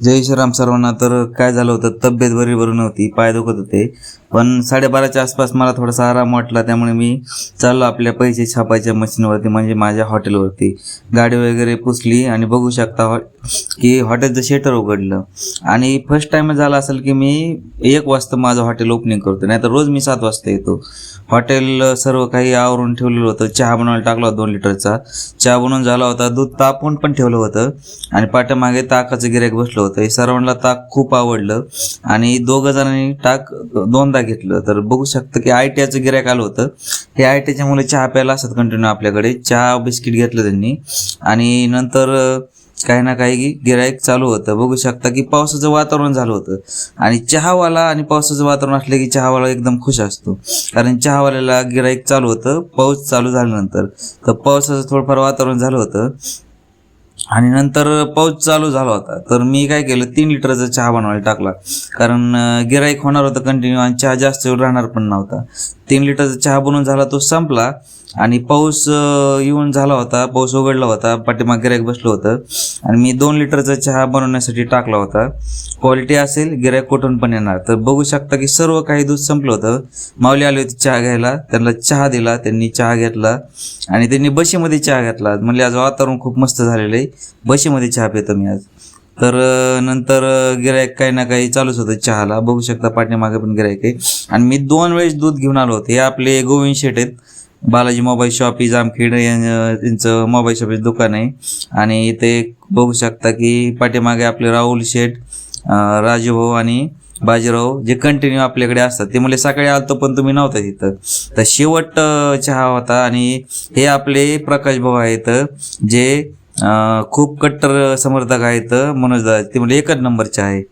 जय श्रीराम सर्वांना. तर काय झालं होतं? तब्येत बरी बरी नव्हती. पाय दुखत होते. पण साडेबाराच्या आसपास मला थोडासा आराम वाटला. त्यामुळे मी चाललो आपल्या पैसे छापायच्या मशीनवरती म्हणजे माझ्या हॉटेलवरती गाडी वगैरे पुसली आणि बघू शकता हॉ की हॉटेलचं शेटर उघडलं. आणि फर्स्ट टाइम झाला असेल की मी एक वाजता माझं हॉटेल ओपनिंग करतो नाही तर रोज मी सात वाजता येतो. हॉटेल सर्व काही आवरून ठेवलेलं होतं. चहा बनवायला टाकला होता दोन लिटरचा. चहा बनवून झाला होता. दूध तापून पण ठेवलं होतं. आणि पाठ्यामागे ताकाचं गिऱ्हाईक बसलं होतं. हे सर्वांना ताक खूप आवडलं. आणि दोघं जणांनी टाक दोनदा घेतलं. तर बघू शकतं की आय टीआयचं गिऱ्हाईक आलं होतं. हे आय टीच्या मुलं चहा प्यायला असतात कंटिन्यू आपल्याकडे. चहा बिस्किट घेतलं त्यांनी. आणि नंतर काही ना काही गिराईक चालू होतं. बघू शकता की पावसाचं वातावरण झालं होतं. आणि चहावाला आणि पावसाचं वातावरण असलं की चहावाला एकदम खुश असतो. कारण चहावाल्याला गिराईक चालू होतं. पाऊस चालू झाल्यानंतर. तर पावसाचं थोडंफार वातावरण झालं होतं. आणि नंतर पाऊस चालू झाला होता. तर मी काय केलं तीन लिटरचा चहा बनवायला टाकला. कारण गिराईक होणार होतं कंटिन्यू आणि चहा जास्त वेळ राहणार पण नव्हता. तीन लिटरचा चहा बनवून झाला तो संपला. आणि पाऊस येऊन झाला होता पाऊस उघडला होता पाठीमागे गिराईक बसलं होतं. आणि मी दोन लिटरचा चहा बनवण्यासाठी टाकला होता. क्वालिटी असेल गिरायक कुठून पण येणार. तर बघू शकता की सर्व काही दूध संपलं होतं. माऊली आली होती चहा घ्यायला. त्यांना चहा दिला. त्यांनी चहा घेतला. आणि त्यांनी बशीमध्ये चहा घेतला. म्हणजे आज वातावरण खूप मस्त झालेलं आहे. बशीमध्ये चहा पितो मी आज. तर नंतर गिरायक काही ना काही चालूच होतं चहाला. बघू शकता पाठीमागे पण गिरायक आहे. आणि मी दोन वेळेस दूध घेऊन आलो होते. हे आपले गोविंद शेट आहेत. बालाजी मोबाईल शॉप ही जामखेड यांचं मोबाईल शॉपचं दुकान आहे. आणि इथे बघू शकता की पाठीमागे आपले राहुल शेठ राजूभाऊ आणि बाजीराव जे कंटिन्यू आपल्याकडे असतात ते म्हणजे सकाळी आलतो पण तुम्ही नव्हता तिथं. तर शेवट चहा होता आणि हे आपले प्रकाश भाऊ आहेत जे खूप कट्टर समर्थक आहेत मनोज दादा. ते म्हणजे एकच नंबर चहा आहे.